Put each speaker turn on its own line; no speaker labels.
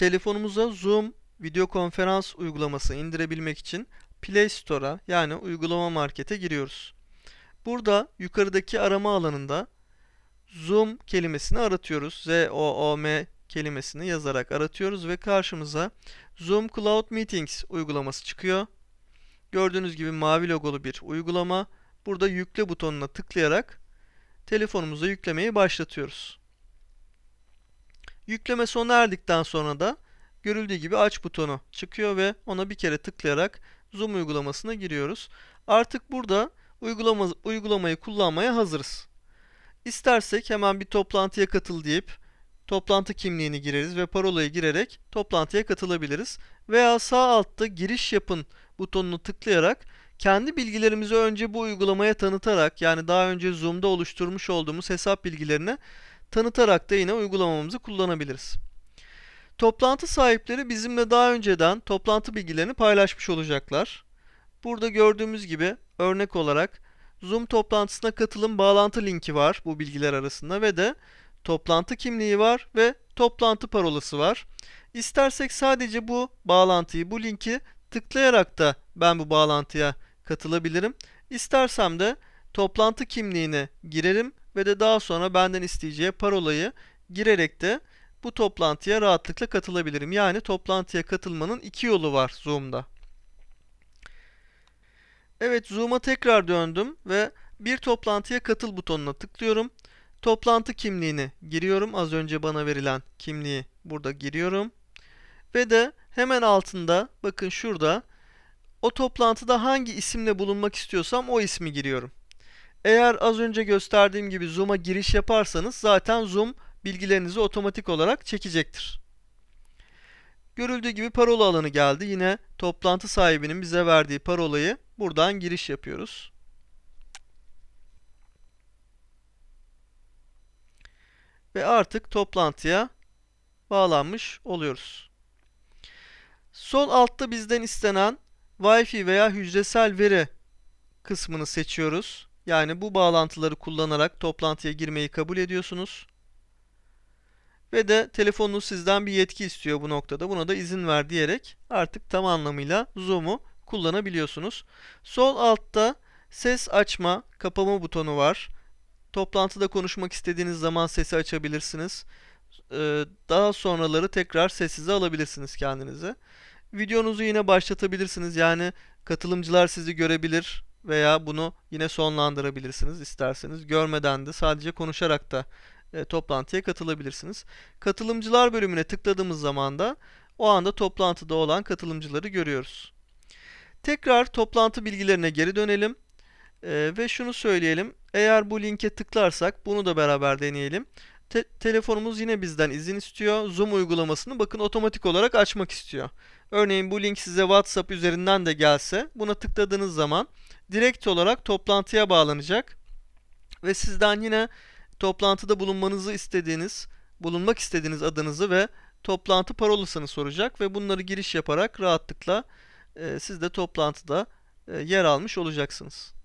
telefonumuza Zoom video konferans uygulaması indirebilmek için Play Store'a yani uygulama markete giriyoruz. Burada yukarıdaki arama alanında Zoom kelimesini aratıyoruz. Z-O-O-M kelimesini yazarak aratıyoruz ve karşımıza Zoom Cloud Meetings uygulaması çıkıyor. Gördüğünüz gibi mavi logolu bir uygulama. Burada yükle butonuna tıklayarak telefonumuza yüklemeyi başlatıyoruz. Yükleme sona erdikten sonra da görüldüğü gibi aç butonu çıkıyor ve ona bir kere tıklayarak Zoom uygulamasına giriyoruz. Artık burada uygulama, uygulamayı kullanmaya hazırız. İstersek hemen bir toplantıya katıl deyip toplantı kimliğini gireriz ve parolayı girerek toplantıya katılabiliriz. Veya sağ altta giriş yapın butonunu tıklayarak kendi bilgilerimizi önce bu uygulamaya tanıtarak yani daha önce Zoom'da oluşturmuş olduğumuz hesap bilgilerini tanıtarak da yine uygulamamızı kullanabiliriz. Toplantı sahipleri bizimle daha önceden toplantı bilgilerini paylaşmış olacaklar. Burada gördüğümüz gibi örnek olarak Zoom toplantısına katılım bağlantı linki var bu bilgiler arasında ve de toplantı kimliği var ve toplantı parolası var. İstersek sadece bu bağlantıyı, bu linki tıklayarak da ben bu bağlantıya katılabilirim. İstersem de toplantı kimliğini girerim ve de daha sonra benden isteyeceği parolayı girerek de bu toplantıya rahatlıkla katılabilirim. Yani toplantıya katılmanın iki yolu var Zoom'da. Evet Zoom'a tekrar döndüm ve bir toplantıya katıl butonuna tıklıyorum. Toplantı kimliğini giriyorum. Az önce bana verilen kimliği burada giriyorum. Ve de hemen altında bakın şurada o toplantıda hangi isimle bulunmak istiyorsam o ismi giriyorum. Eğer az önce gösterdiğim gibi Zoom'a giriş yaparsanız zaten Zoom bilgilerinizi otomatik olarak çekecektir. Görüldüğü gibi parola alanı geldi. Yine toplantı sahibinin bize verdiği parolayı buradan giriş yapıyoruz. Ve artık toplantıya bağlanmış oluyoruz. Sol altta bizden istenen Wi-Fi veya hücresel veri kısmını seçiyoruz. Yani bu bağlantıları kullanarak toplantıya girmeyi kabul ediyorsunuz. Ve de telefonunuz sizden bir yetki istiyor bu noktada. Buna da izin ver diyerek artık tam anlamıyla Zoom'u kullanabiliyorsunuz. Sol altta ses açma, kapama butonu var. Toplantıda konuşmak istediğiniz zaman sesi açabilirsiniz. Ee, daha sonraları tekrar sessize alabilirsiniz kendinizi. Videonuzu yine başlatabilirsiniz. Yani katılımcılar sizi görebilir veya bunu yine sonlandırabilirsiniz isterseniz. Görmeden de sadece konuşarak da e, toplantıya katılabilirsiniz. Katılımcılar bölümüne tıkladığımız zaman da o anda toplantıda olan katılımcıları görüyoruz. Tekrar toplantı bilgilerine geri dönelim e, ve şunu söyleyelim. Eğer bu linke tıklarsak bunu da beraber deneyelim. Te telefonumuz yine bizden izin istiyor. Zoom uygulamasını bakın otomatik olarak açmak istiyor. Örneğin bu link size WhatsApp üzerinden de gelse buna tıkladığınız zaman direkt olarak toplantıya bağlanacak ve sizden yine toplantıda bulunmanızı istediğiniz, bulunmak istediğiniz adınızı ve toplantı parolasını soracak ve bunları giriş yaparak rahatlıkla e, siz de toplantıda e, yer almış olacaksınız.